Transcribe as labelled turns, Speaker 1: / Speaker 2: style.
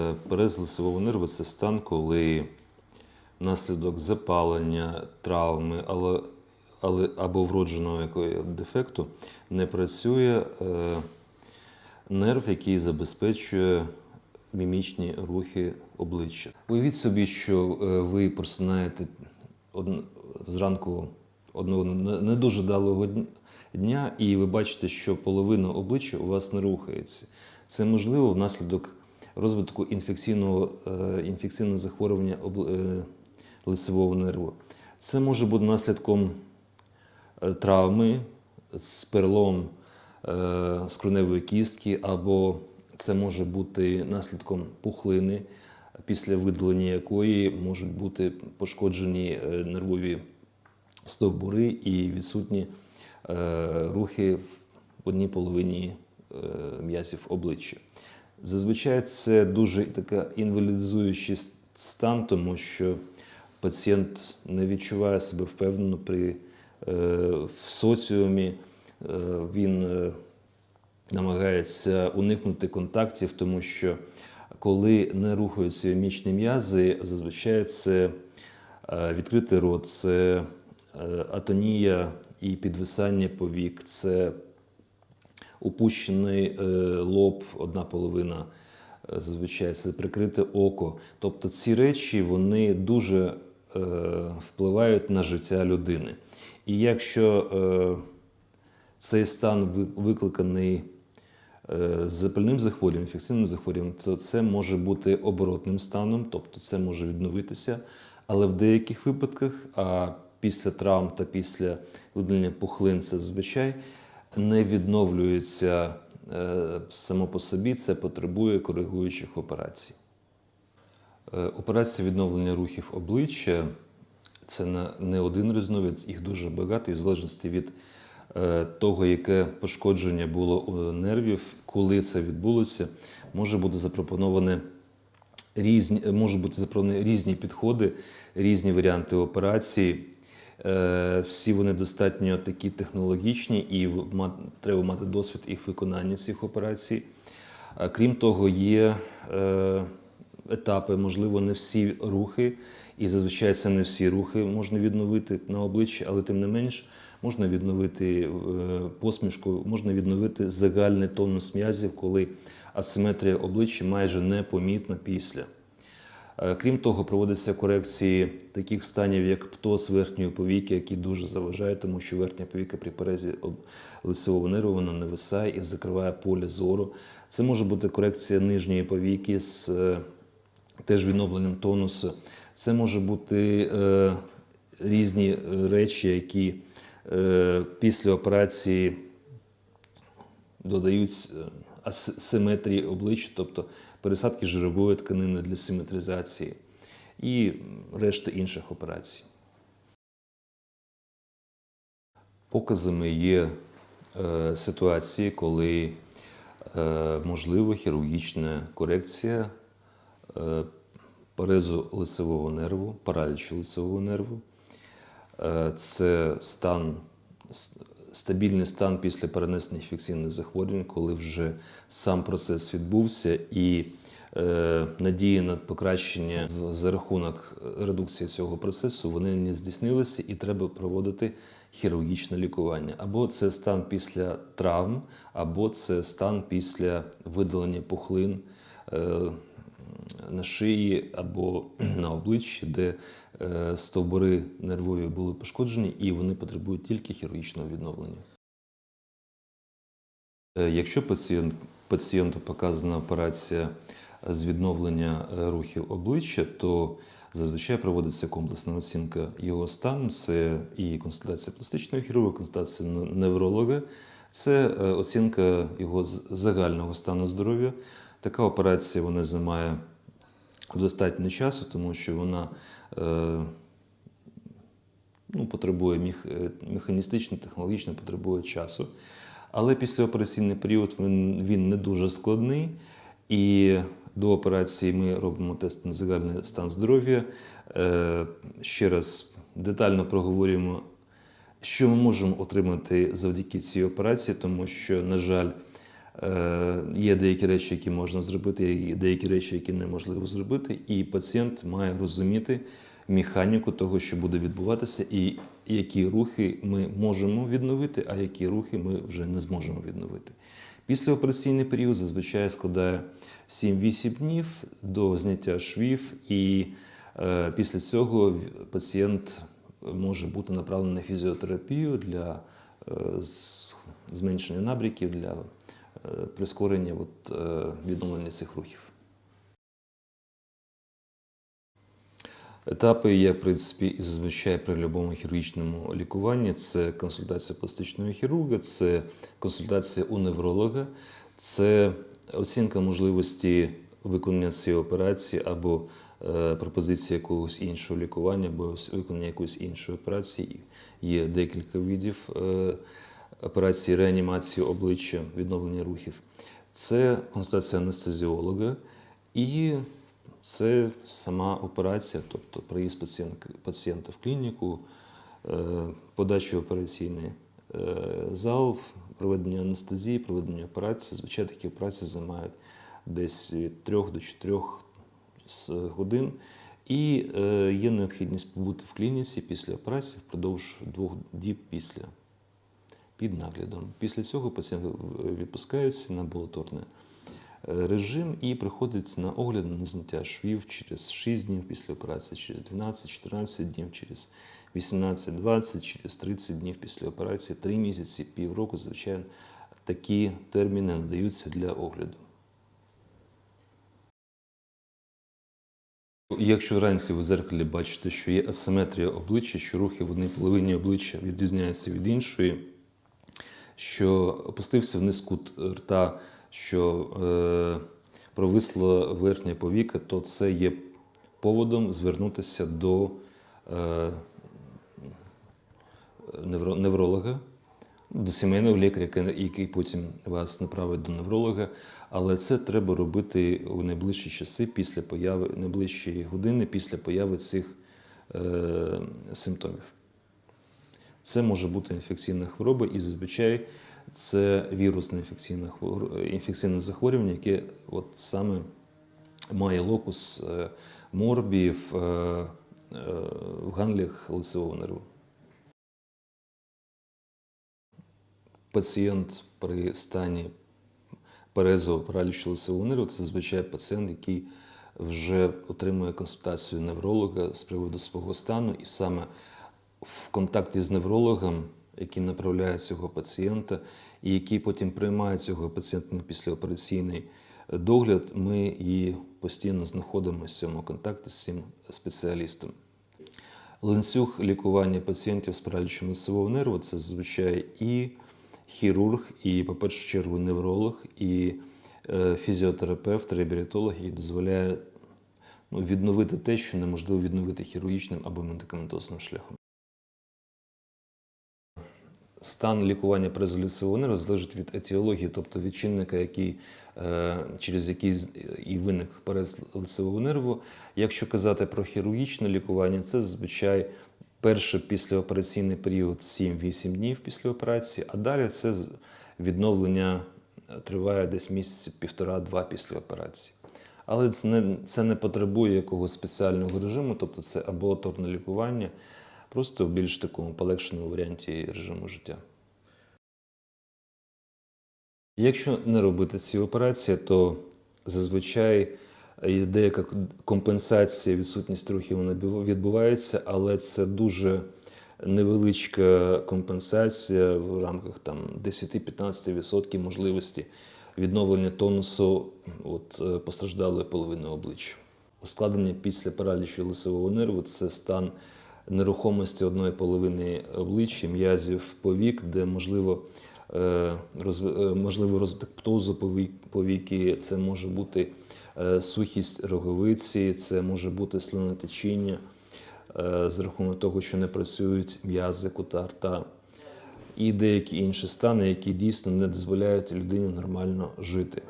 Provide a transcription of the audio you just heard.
Speaker 1: Е, Перез лицевого нерва це стан, коли внаслідок запалення, травми але, але, або вродженого якого дефекту не працює е, нерв, який забезпечує мімічні рухи обличчя. Уявіть собі, що е, ви просинаєте одн- зранку одного не дуже далого дня, і ви бачите, що половина обличчя у вас не рухається. Це можливо внаслідок розвитку інфекційного, е, інфекційного захворювання е, лицевого нерву. Це може бути наслідком е, травми з переломом е, скроневої кістки, або це може бути наслідком пухлини, після видалення якої можуть бути пошкоджені нервові стовбури і відсутні рухи в одній половині м'язів обличчя. Зазвичай це дуже така інвалідизуючий стан, тому що пацієнт не відчуває себе впевнено при, е, в соціумі, е, він е, намагається уникнути контактів, тому що коли не рухаються мімічні м'язи, зазвичай це відкритий рот, це атонія і підвисання повік, це опущений е, лоб, одна половина е, зазвичай це прикрите око. Тобто ці речі вони дуже е, впливають на життя людини. І якщо цей стан викликаний запальним захворюванням, інфекційним захворюванням, то це може бути оборотним станом, тобто це може відновитися. Але в деяких випадках, а після травм та після видалення пухлин це зазвичай не відновлюється е, само по собі, це потребує коригуючих операцій. Е, Операція відновлення рухів обличчя це не один різновид, їх дуже багато, і в залежності від е, того, яке пошкодження було у нервів, коли це відбулося, може бути запропоноване різні, можуть бути запропоновані різні підходи, різні варіанти операції. Е, Всі вони достатньо такі технологічні, і треба мати досвід їх виконання цих операцій. Крім того, є е, етапи, можливо, не всі рухи, і зазвичай це не всі рухи можна відновити на обличчі, але тим не менш можна відновити е, посмішку, можна відновити загальний тонус м'язів, коли асиметрія обличчя майже непомітна після. Е, Крім того, проводяться корекції таких станів, як птоз верхньої повіки, які дуже заважають, тому що верхня повіка при перезі лицевого нерву вона нависає і закриває поле зору. Це може бути корекція нижньої повіки з е, теж відновленням тонусу. Це може бути е, різні е, речі, які е, після операції додають е, ас- симетрії обличчя, тобто пересадки жирової тканини для симетризації і решта інших операцій. Показами є е, ситуації, коли е, можлива хірургічна корекція е, порезу лицевого нерву, паралічу лицевого нерву. Е, Це стан, стабільний стан після перенесення інфекційних захворювань, коли вже сам процес відбувся і е, надії на покращення за рахунок редукції цього процесу вони не здійснилися, і треба проводити хірургічне лікування. Або це стан після травм, або це стан після видалення пухлин. е, на шиї або на обличчі, де е, стовбури нервові були пошкоджені, і вони потребують тільки хірургічного відновлення. Е, Якщо пацієнт, пацієнту показана операція з відновлення е, рухів обличчя, то зазвичай проводиться комплексна оцінка його стану. Це і консультація пластичного хірурга, консультація невролога, це оцінка його загального стану здоров'я. Така операція вона займає достатньо часу, тому що вона е, ну, потребує е, механістично, технологічно потребує часу. Але післяопераційний період він, він не дуже складний. І до операції ми робимо тест на загальний стан здоров'я. Е, ще раз детально проговорюємо, що ми можемо отримати завдяки цій операції, тому що, на жаль, Є деякі речі, які можна зробити, є деякі речі, які неможливо зробити, і пацієнт має розуміти механіку того, що буде відбуватися, і які рухи ми можемо відновити, а які рухи ми вже не зможемо відновити. Післяопераційний період зазвичай складає 7-8 днів до зняття швів, і е, після цього пацієнт може бути направлений на фізіотерапію для е, зменшення набряків, для е, прискорення от, е, відновлення цих рухів. Етапи є, в принципі, і зазвичай при будь-якому хірургічному лікуванні. Це консультація пластичного хірурга, це консультація у невролога, це оцінка можливості виконання цієї операції або е, пропозиція якогось іншого лікування, або виконання якоїсь іншої операції. Є декілька видів е, операції реанімації обличчя, відновлення рухів. Це консультація анестезіолога і це сама операція, тобто приїзд пацієнта в клініку, е, подача операційний е, зал, проведення анестезії, проведення операції. Звичайно, такі операції займають десь від 3 до 4 годин. І е, є необхідність побути в клініці після операції впродовж двох діб після під наглядом. Після цього пацієнт відпускається на амбулаторний е, режим і приходить на огляд на зняття швів через 6 днів після операції, через 12-14 днів, через 18-20, через 30 днів після операції, 3 місяці, півроку, звичайно, такі терміни надаються для огляду. Якщо вранці ви в зеркалі бачите, що є асиметрія обличчя, що рухи в одній половині обличчя відрізняються від іншої, що опустився вниз кут рта, що е, провисло верхня повіка, то це є поводом звернутися до е, невро- невролога, до сімейного лікаря, який- який потім вас направить до невролога. Але це треба робити у найближчі часи після появи, найближчі години після появи цих е, симптомів. Це може бути інфекційна хвороба, і зазвичай це вірусне інфекційне, інфекційне захворювання, яке от саме має локус е, морбі в, е, е, в ганглях лицевого нерву. Пацієнт при стані перезового паралічу лицевого нерву це зазвичай пацієнт, який вже отримує консультацію невролога з приводу свого стану, і саме в контакті з неврологом, який направляє цього пацієнта, і який потім приймає цього пацієнта на післяопераційний догляд, ми і постійно знаходимося в цьому контакті з цим спеціалістом. Ланцюг лікування пацієнтів з паралічем лицевого нерву це зазвичай і хірург, і, по першу чергу, невролог, і е, фізіотерапевт, реабілітолог, який дозволяє ну, відновити те, що неможливо відновити хірургічним або медикаментозним шляхом. Стан лікування презоліцевого нерву залежить від етіології, тобто від чинника, який, е, через який і виник перез лицевого нерву. Якщо казати про хірургічне лікування, це зазвичай перший післяопераційний період 7-8 днів після операції, а далі це відновлення е, триває десь місяці півтора-два після операції. Але це не, це не потребує якогось спеціального режиму, тобто це амбулаторне лікування, просто в більш такому полегшеному варіанті режиму життя. Якщо не робити ці операції, то зазвичай є деяка компенсація, відсутність рухів вона відбувається, але це дуже невеличка компенсація в рамках там 10-15% можливості відновлення тонусу от, е, постраждалої половини обличчя. Ускладнення після паралічу лицевого нерву це стан нерухомості одної половини обличчя, м'язів повік, де можливо е, е, розвиток птозу повіки, це може бути е, сухість роговиці, це може бути слинотечіння з рахунок того, що не працюють м'язи кута рта і деякі інші стани, які дійсно не дозволяють людині нормально жити.